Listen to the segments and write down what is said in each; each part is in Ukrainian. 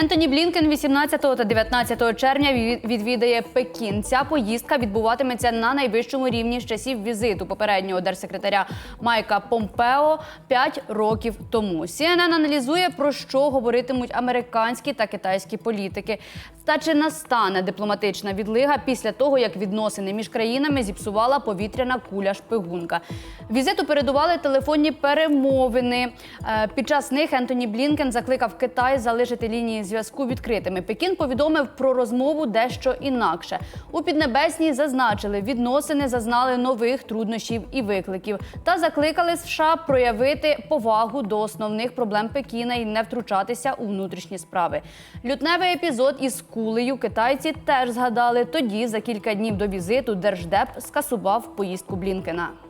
Ентоні Блінкен 18 та 19 червня відвідає Пекін. Ця поїздка відбуватиметься на найвищому рівні з часів візиту попереднього держсекретаря Майка Помпео 5 років тому. CNN аналізує про що говоритимуть американські та китайські політики. Та чи настане дипломатична відлига після того, як відносини між країнами зіпсувала повітряна куля шпигунка? Візиту передували телефонні перемовини. Е, Під час них Ентоні Блінкен закликав Китай залишити лінії зв'язку відкритими. Пекін повідомив про розмову дещо інакше. У Піднебесній зазначили, відносини зазнали нових труднощів і викликів та закликали США проявити повагу до основних проблем Пекіна і не втручатися у внутрішні справи. Лютневий епізод із кулею китайці теж згадали. Тоді за кілька днів до візиту держдеп скасував поїздку Блінкена.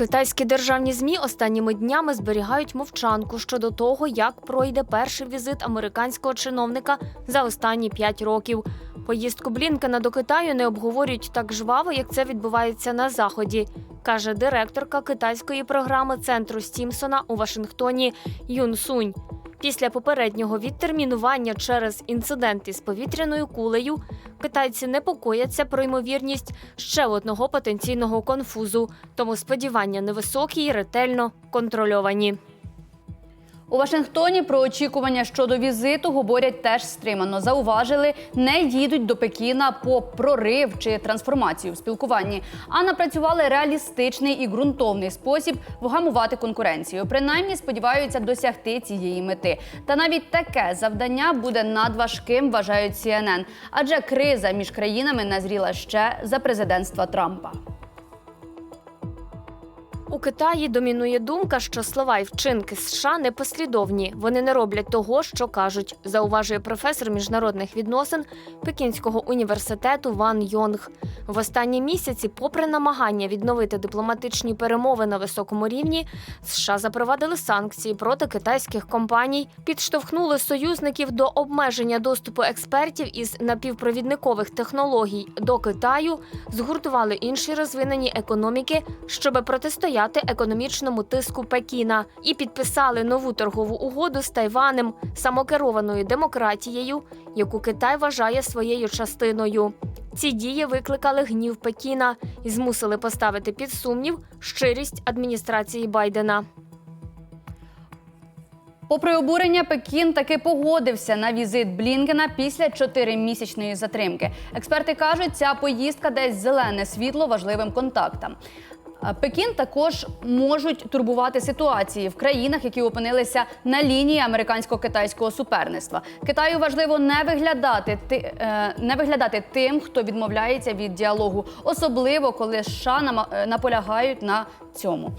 Китайські державні змі останніми днями зберігають мовчанку щодо того, як пройде перший візит американського чиновника за останні п'ять років. Поїздку Блінкена до Китаю не обговорюють так жваво, як це відбувається на заході, каже директорка китайської програми центру Стімсона у Вашингтоні Юн Сунь. Після попереднього відтермінування через інцидент із повітряною кулею китайці непокояться про ймовірність ще одного потенційного конфузу, тому сподівання невисокі і ретельно контрольовані. У Вашингтоні про очікування щодо візиту говорять теж стримано. Зауважили, не їдуть до Пекіна по прорив чи трансформацію в спілкуванні, а напрацювали реалістичний і ґрунтовний спосіб вгамувати конкуренцію. Принаймні сподіваються досягти цієї мети. Та навіть таке завдання буде надважким, вважають CNN, адже криза між країнами назріла ще за президентства Трампа. У Китаї домінує думка, що слова і вчинки США непослідовні. Вони не роблять того, що кажуть, зауважує професор міжнародних відносин Пекінського університету Ван Йонг. В останні місяці, попри намагання відновити дипломатичні перемови на високому рівні, США запровадили санкції проти китайських компаній, підштовхнули союзників до обмеження доступу експертів із напівпровідникових технологій до Китаю, згуртували інші розвинені економіки, щоб протистояти економічному тиску Пекіна, і підписали нову торгову угоду з Тайванем, самокерованою демократією, яку Китай вважає своєю частиною. Ці дії викликали гнів Пекіна і змусили поставити під сумнів щирість адміністрації Байдена. Попри обурення, Пекін таки погодився на візит Блінкена після чотиримісячної затримки. Експерти кажуть, ця поїздка дасть зелене світло важливим контактам. Пекін також можуть турбувати ситуації в країнах, які опинилися на лінії американсько-китайського суперництва. Китаю важливо не виглядати ти е, не виглядати тим, хто відмовляється від діалогу, особливо коли США е, наполягають на цьому.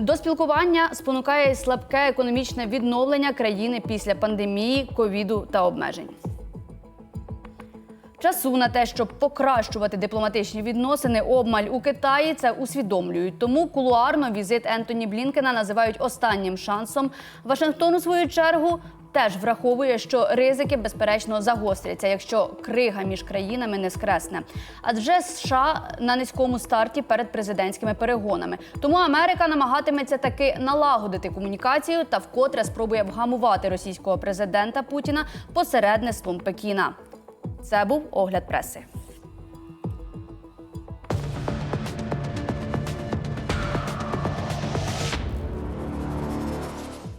До спілкування спонукає слабке економічне відновлення країни після пандемії, ковіду та обмежень. Часу на те, щоб покращувати дипломатичні відносини, обмаль у Китаї це усвідомлюють. Тому кулуарно візит Ентоні Блінкена називають останнім шансом. Вашингтон у свою чергу теж враховує, що ризики безперечно загостряться, якщо крига між країнами не скресне. Адже США на низькому старті перед президентськими перегонами. Тому Америка намагатиметься таки налагодити комунікацію та вкотре спробує вгамувати російського президента Путіна посередництвом Пекіна. Це був огляд преси.